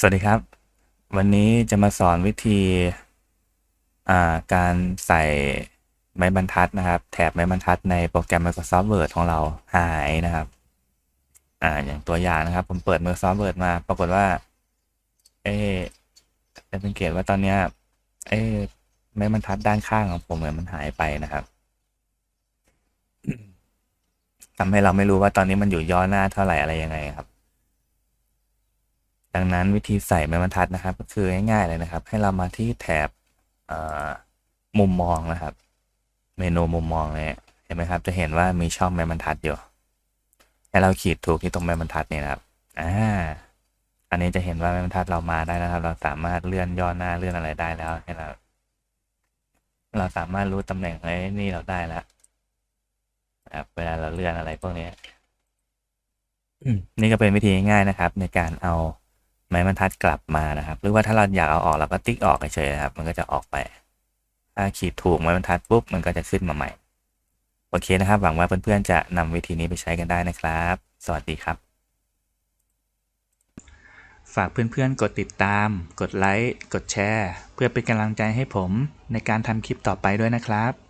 สวัสดีครับ วันนี้จะมาสอนวิธีาการใส่ไม้บรรทัดนะครับ แถบไม้บรรทัดในโปรแกรม Microsoft Word ของเราหายนะครับอ่าอย่างตัวอย่างนะครับ ผมเปิด Microsoft Word มา ปรากฏว่า เอ๊จะสังเกตว่าตอนนี้เอ๊ไม้บรรทัดด้านข้างของผมเนี่ยมันหายไปนะครับทำให้เราไม่รู้ว่าตอนนี้มันอยู่ย่อหน้าเท่าไหร่อะไรยังไงครับ ดังนั้นวิธีใส่ไม้บรรทัดนะครับ ก็คือง่ายๆเลยนะครับ ให้เรามาที่แถบเอ่อมุมมองนะครับ เมนูมุมมองเนี่ยเห็นไหมครับ จะเห็นว่ามีช่องไม้บรรทัดอยู่ให้เราขีดถูกที่ตรงไม้บรรทัดนี่นะครับอ่าอันนี้จะเห็นว่าไม้บรรทัดเรามาได้นะครับ เราสามารถเลื่อนย่อหน้าเลื่อนอะไรได้แล้วให้เราเราสามารถรู้ตำแหน่งไอ้นี่เราได้แล้วนะครับเวลาเราเลื่อนอะไรพวกนี้อืมนี่ก็เป็นวิธีง่ายๆนะครับ ในการเอาไม้บรรทัดกลับมานะครับ หรือว่าถ้าเราอยากเอาออกเราก็ติ๊กออกเฉยๆนะครับ มันก็จะออกไป ถ้าขีดถูกไม้บรรทัดปุ๊บมันก็จะขึ้นมาใหม่ โอเคนะครับ หวังว่าเพื่อนๆจะนำวิธีนี้ไปใช้กันได้นะครับ สวัสดีครับ ฝากเพื่อนๆ กดติดตาม กดไลค์ กดแชร์ เพื่อเป็นกำลังใจให้ผมในการทำคลิปต่อไปด้วยนะครับ